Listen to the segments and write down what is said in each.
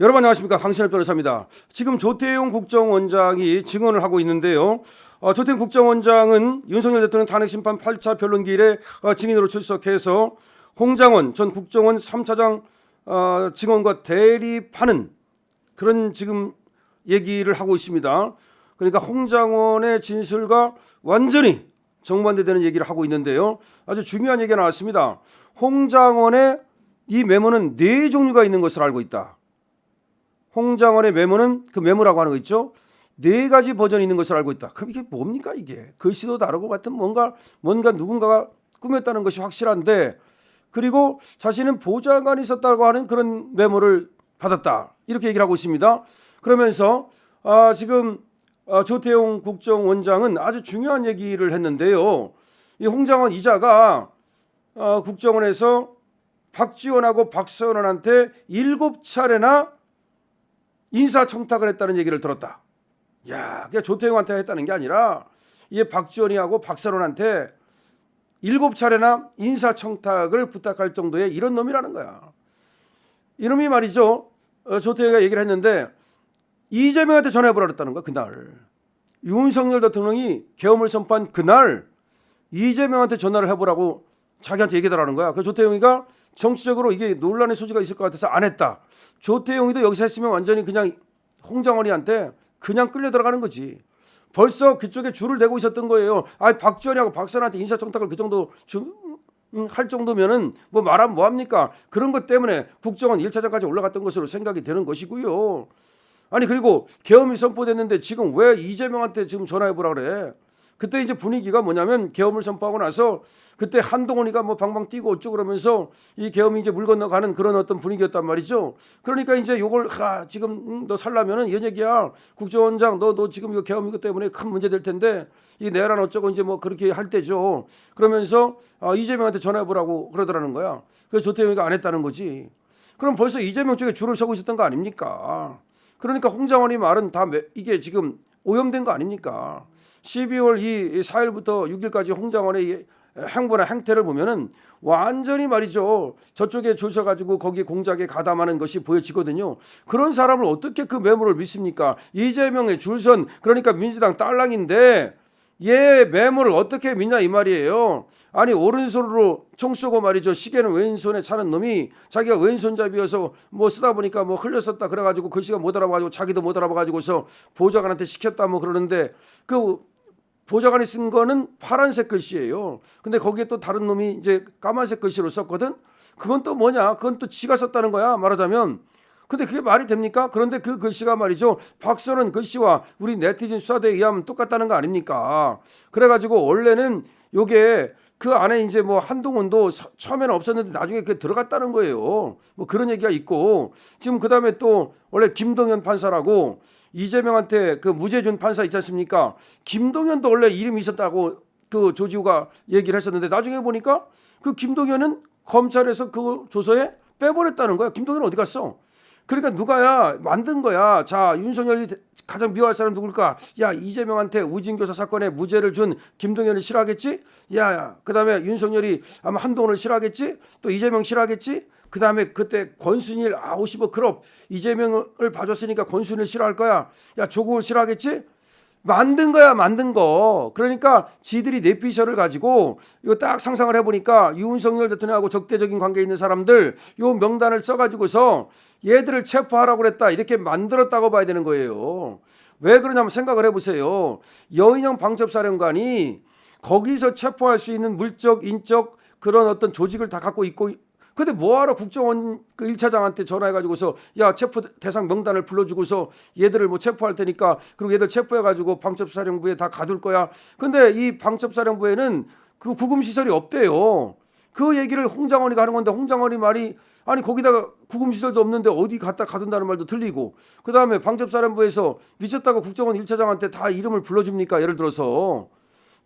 여러분 안녕하십니까 강신엽 변호사입니다. 지금 조태용 국정원장이 증언을 하고 있는데요. 어, 조태용 국정원장은 윤석열 대통령 탄핵 심판 8차 변론 기일에 어, 증인으로 출석해서 홍장원 전 국정원 3차장 어, 증언과 대립하는 그런 지금 얘기를 하고 있습니다. 그러니까 홍장원의 진술과 완전히 정반대되는 얘기를 하고 있는데요. 아주 중요한 얘기가 나왔습니다. 홍장원의 이 메모는 네 종류가 있는 것을 알고 있다. 홍장원의 메모는 그 메모라고 하는 거 있죠. 네 가지 버전이 있는 것을 알고 있다. 그럼 이게 뭡니까 이게? 글씨도 다르고 같은 뭔가 뭔가 누군가가 꾸몄다는 것이 확실한데 그리고 자신은 보좌관이 있었다고 하는 그런 메모를 받았다. 이렇게 얘기를 하고 있습니다. 그러면서 아, 지금 아, 조태용 국정원장은 아주 중요한 얘기를 했는데요. 이 홍장원 이자가 어, 국정원에서 박지원하고 박서연한테 일곱 차례나 인사청탁을 했다는 얘기를 들었다. 야, 그냥 조태용한테 했다는 게 아니라 이게 박지원이하고 박서연한테 일곱 차례나 인사청탁을 부탁할 정도의 이런 놈이라는 거야. 이놈이 말이죠. 어, 조태용이 얘기를 했는데 이재명한테 전화해보라 그랬다는 거야 그날. 윤석열 대통령이 계엄을 선포한 그날 이재명한테 전화를 해보라고 자기한테 얘기해달라는 거야. 그 조태용이가 정치적으로 이게 논란의 소지가 있을 것 같아서 안 했다. 조태용이도 여기서 했으면 완전히 그냥 홍장원이한테 그냥 끌려 들어가는 거지. 벌써 그쪽에 줄을 대고 있었던 거예요. 아, 박지원이하고 박선한테 인사청탁을 그 정도 주, 음, 할 정도면은 뭐 말하면 뭐 합니까? 그런 것 때문에 국정원 1차장까지 올라갔던 것으로 생각이 되는 것이고요. 아니 그리고 계엄이 선포됐는데 지금 왜 이재명한테 지금 전화해 보라 그래? 그때 이제 분위기가 뭐냐면 계엄을 선포하고 나서 그때 한동훈이가 뭐 방방 뛰고 어쩌고 그러면서 이 계엄이 이제 물 건너가는 그런 어떤 분위기였단 말이죠. 그러니까 이제 요걸 하 지금 음, 너 살라면은 얘기야. 국정원장 너 너 지금 이거 계엄 이것 때문에 큰 문제 될 텐데 이 내란 어쩌고 이제 뭐 그렇게 할 때죠. 그러면서 아, 이재명한테 전화해 보라고 그러더라는 거야. 그래서 조태용이가 안 했다는 거지. 그럼 벌써 이재명 쪽에 줄을 서고 있었던 거 아닙니까? 그러니까 홍장원이 말은 다 매- 이게 지금 오염된 거 아닙니까? 12월 이 4일부터 6일까지 홍장원의 이 행보나 행태를 보면은 완전히 말이죠. 저쪽에 줄 서가지고 거기 공작에 가담하는 것이 보여지거든요. 그런 사람을 어떻게 그 메모를 믿습니까? 이재명의 줄선 그러니까 민주당 딸랑인데 얘 메모를 어떻게 믿냐 이 말이에요. 아니 오른손으로 총 쏘고 말이죠. 시계는 왼손에 차는 놈이 자기가 왼손잡이여서 뭐 쓰다 보니까 뭐 흘렸었다 그래가지고 글씨가 못 알아봐가지고 자기도 못 알아봐가지고서 보좌관한테 시켰다 뭐 그러는데 그 보좌관이 쓴 거는 파란색 글씨예요. 근데 거기에 또 다른 놈이 이제 까만색 글씨로 썼거든. 그건 또 뭐냐? 그건 또 지가 썼다는 거야. 말하자면. 근데 그게 말이 됩니까? 그런데 그 글씨가 말이죠. 박서는 글씨와 우리 네티즌 수사대에 의하면 똑같다는 거 아닙니까? 그래가지고 원래는 요게 그 안에 이제 뭐 한동훈도 서- 처음에는 없었는데 나중에 그게 들어갔다는 거예요. 뭐 그런 얘기가 있고 지금 그 다음에 또 원래 김동현 판사라고 이재명한테 그 무죄 준 판사 있지 않습니까? 김동현도 원래 이름이 있었다고 그 조지호가 얘기를 했었는데 나중에 보니까 그 김동현은 검찰에서 그 조서에 빼버렸다는 거야. 김동현 어디 갔어? 그러니까 누가야 만든 거야. 자 윤석열이 대- 가장 미워할 사람 누굴까? 야 이재명한테 우진교사 사건에 무죄를 준 김동현을 싫어하겠지? 야 야 그다음에 윤석열이 아마 한동훈을 싫어하겠지? 또 이재명 싫어하겠지? 그 다음에 그때 권순일 아 50억 클럽 이재명을 봐줬으니까 권순일 싫어할 거야. 야 조국을 싫어하겠지? 만든 거야 만든 거 그러니까 지들이 내피셜을 가지고 이거 딱 상상을 해보니까 윤석열 대통령하고 적대적인 관계 있는 사람들 요 명단을 써가지고서 얘들을 체포하라고 그랬다 이렇게 만들었다고 봐야 되는 거예요 왜 그러냐면 생각을 해보세요 여인영 방첩사령관이 거기서 체포할 수 있는 물적 인적 그런 어떤 조직을 다 갖고 있고 근데 뭐하러 국정원 그 1차장한테 전화해가지고서 야 체포 대상 명단을 불러주고서 얘들을 뭐 체포할 테니까 그리고 얘들 체포해가지고 방첩사령부에 다 가둘 거야. 근데 이 방첩사령부에는 그 구금 시설이 없대요. 그 얘기를 홍장원이가 하는 건데 홍장원이 말이 아니 거기다가 구금 시설도 없는데 어디 갖다 가둔다는 말도 틀리고 그 다음에 방첩사령부에서 미쳤다고 국정원 1차장한테 다 이름을 불러줍니까? 예를 들어서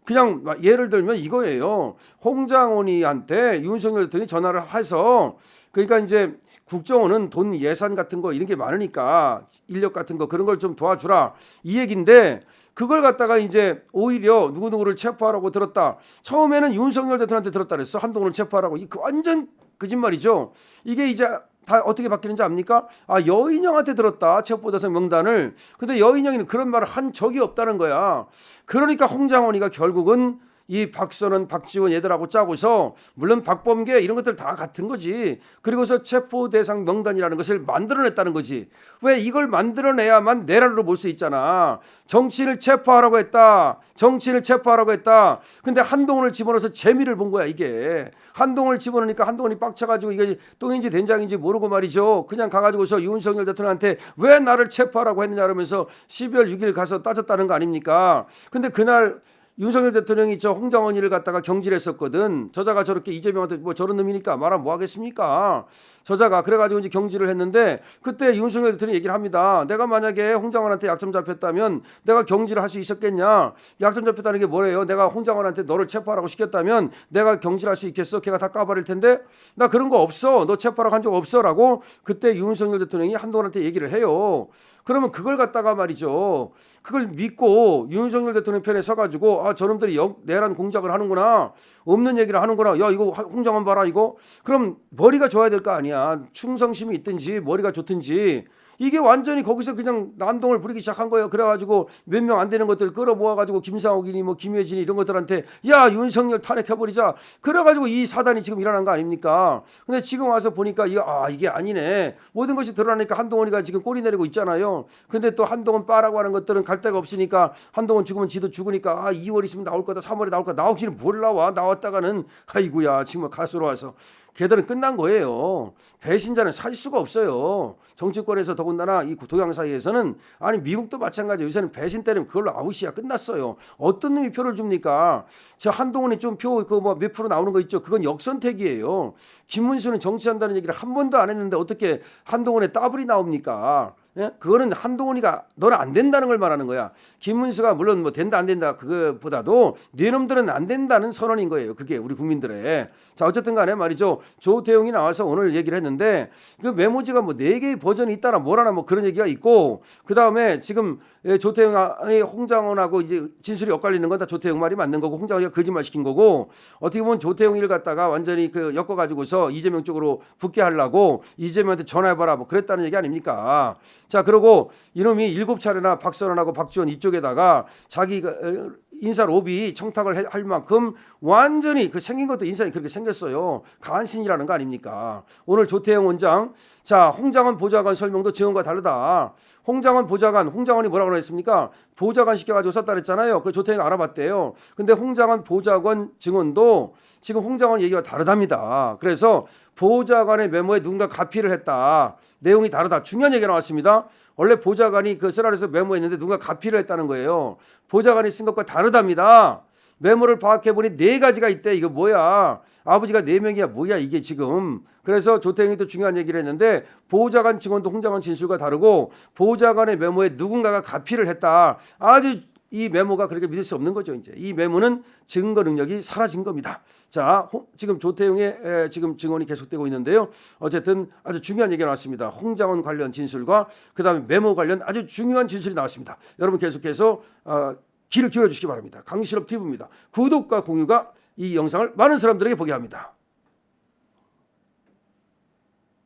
그냥 막 예를 들면 이거예요. 홍장원이한테 윤석열 대통령이 전화를 해서 그러니까 이제 국정원은 돈 예산 같은 거 이런 게 많으니까 인력 같은 거 그런 걸 좀 도와주라 이 얘긴데 그걸 갖다가 이제 오히려 누구누구를 체포하라고 들었다. 처음에는 윤석열 대통령한테 들었다 그랬어. 한동훈을 체포하라고. 이그 완전 거짓말이죠. 이게 이제 다 어떻게 바뀌는지 압니까? 아 여인영한테 들었다 체포대상 명단을. 근데 여인영이는 그런 말을 한 적이 없다는 거야. 그러니까 홍장원이가 결국은 이 박선원, 박지원 얘들하고 짜고서 물론 박범계 이런 것들 다 같은 거지. 그리고서 체포 대상 명단이라는 것을 만들어냈다는 거지. 왜 이걸 만들어내야만 내란으로 볼 수 있잖아. 정치인을 체포하라고 했다. 정치인을 체포하라고 했다. 근데 한동훈을 집어넣어서 재미를 본 거야 이게. 한동훈을 집어넣으니까 한동훈이 빡쳐가지고 이게 똥인지 된장인지 모르고 말이죠. 그냥 가가지고서 윤석열 대통령한테 왜 나를 체포하라고 했느냐 그러면서 12월 6일 가서 따졌다는 거 아닙니까? 근데 그날 윤석열 대통령이 저 홍장원이를 갖다가 경질했었거든. 저자가 저렇게 이재명한테 뭐 저런 놈이니까 말하면 뭐 하겠습니까? 저자가 그래가지고 이제 경질을 했는데 그때 윤석열 대통령이 얘기를 합니다. 내가 만약에 홍장원한테 약점 잡혔다면 내가 경질을 할수 있었겠냐? 약점 잡혔다는 게 뭐래요? 내가 홍장원한테 너를 체포하라고 시켰다면 내가 경질 할 수 있겠어? 걔가 다 까버릴 텐데 나 그런 거 없어. 너 체포하라고 한 적 없어라고 그때 윤석열 대통령이 한동훈한테 얘기를 해요. 그러면 그걸 갖다가 말이죠. 그걸 믿고 윤석열 대통령 편에 서가지고 아 저놈들이 역, 내란 공작을 하는구나. 없는 얘기를 하는구나. 야 이거 홍장원 봐라 이거. 그럼 머리가 좋아야 될 거 아니야. 충성심이 있든지 머리가 좋든지. 이게 완전히 거기서 그냥 난동을 부리기 시작한 거예요. 그래가지고 몇 명 안 되는 것들 끌어모아가지고 김상욱이니 뭐 김혜진이 이런 것들한테 야 윤석열 탄핵해버리자. 그래가지고 이 사단이 지금 일어난 거 아닙니까? 근데 지금 와서 보니까 이게 아 이게 아니네. 모든 것이 드러나니까 한동훈이가 지금 꼬리 내리고 있잖아요. 근데 또 한동훈 빠라고 하는 것들은 갈 데가 없으니까 한동훈 죽으면 지도 죽으니까 아 2월 있으면 나올 거다 3월에 나올 거다 나오기는 뭘 나와 나왔다가는 아이고야 지금 가수로 와서 걔들은 끝난 거예요. 배신자는 살 수가 없어요. 정치권에서 더군다나 이 동양 사이에서는 아니 미국도 마찬가지 요새는 배신 때리면 그걸로 아웃이야 끝났어요. 어떤 놈이 표를 줍니까? 저 한동훈이 좀 표 그 뭐 몇 프로 나오는 거 있죠. 그건 역선택이에요. 김문수는 정치한다는 얘기를 한 번도 안 했는데 어떻게 한동훈의 더블이 나옵니까? 예? 그거는 한동훈이가 너는 안 된다는 걸 말하는 거야. 김문수가 물론 뭐 된다 안 된다 그거보다도 네 놈들은 안 된다는 선언인 거예요. 그게 우리 국민들의. 자 어쨌든 간에 말이죠. 조태용이 나와서 오늘 얘기를 했는데 그 메모지가 뭐 네 개의 버전이 있다나 뭐라나 뭐 그런 얘기가 있고 그 다음에 지금 예, 조태용의 홍장원하고 이제 진술이 엇갈리는 건 다 조태용 말이 맞는 거고 홍장원이가 거짓말 시킨 거고 어떻게 보면 조태용이를 갖다가 완전히 그 엮어가지고서 이재명 쪽으로 붙게 하려고 이재명한테 전화해봐라 뭐 그랬다는 얘기 아닙니까? 자 그리고 이놈이 일곱 차례나 박선원하고 박지원 이쪽에다가 자기가 어, 인사 로비 청탁을 해- 할 만큼 완전히 그 생긴 것도 인상이 그렇게 생겼어요. 간신이라는 거 아닙니까? 오늘 조태영 원장 자 홍장원 보좌관 설명도 증언과 다르다. 홍장원 보좌관 홍장원이 뭐라고 그랬습니까? 보좌관 시켜가지고 썼다 그랬잖아요. 그 조태영 알아봤대요. 근데 홍장원 보좌관 증언도 지금 홍장원 얘기가 다르답니다. 그래서 보좌관의 메모에 누군가 가피를 했다. 내용이 다르다. 중요한 얘기가 나왔습니다. 원래 보좌관이 그 쓰라려서 메모했는데 누가 가피를 했다는 거예요. 보좌관이 쓴 것과 다르답니다. 메모를 파악해 보니 네 가지가 있대. 이거 뭐야? 아버지가 네 명이야. 뭐야 이게 지금? 그래서 조태영이 또 중요한 얘기를 했는데 보좌관 증언도 홍장관 진술과 다르고 보좌관의 메모에 누군가가 가피를 했다. 아주 이 메모가 그렇게 믿을 수 없는 거죠. 이제 이 메모는 증거 능력이 사라진 겁니다. 자, 홍- 지금 조태용의 에, 지금 증언이 계속되고 있는데요. 어쨌든 아주 중요한 얘기가 나왔습니다. 홍장원 관련 진술과 그다음에 메모 관련 아주 중요한 진술이 나왔습니다. 여러분 계속해서 어, 귀를 기울여 주시기 바랍니다. 강실업 TV입니다. 구독과 공유가 이 영상을 많은 사람들에게 보게 합니다.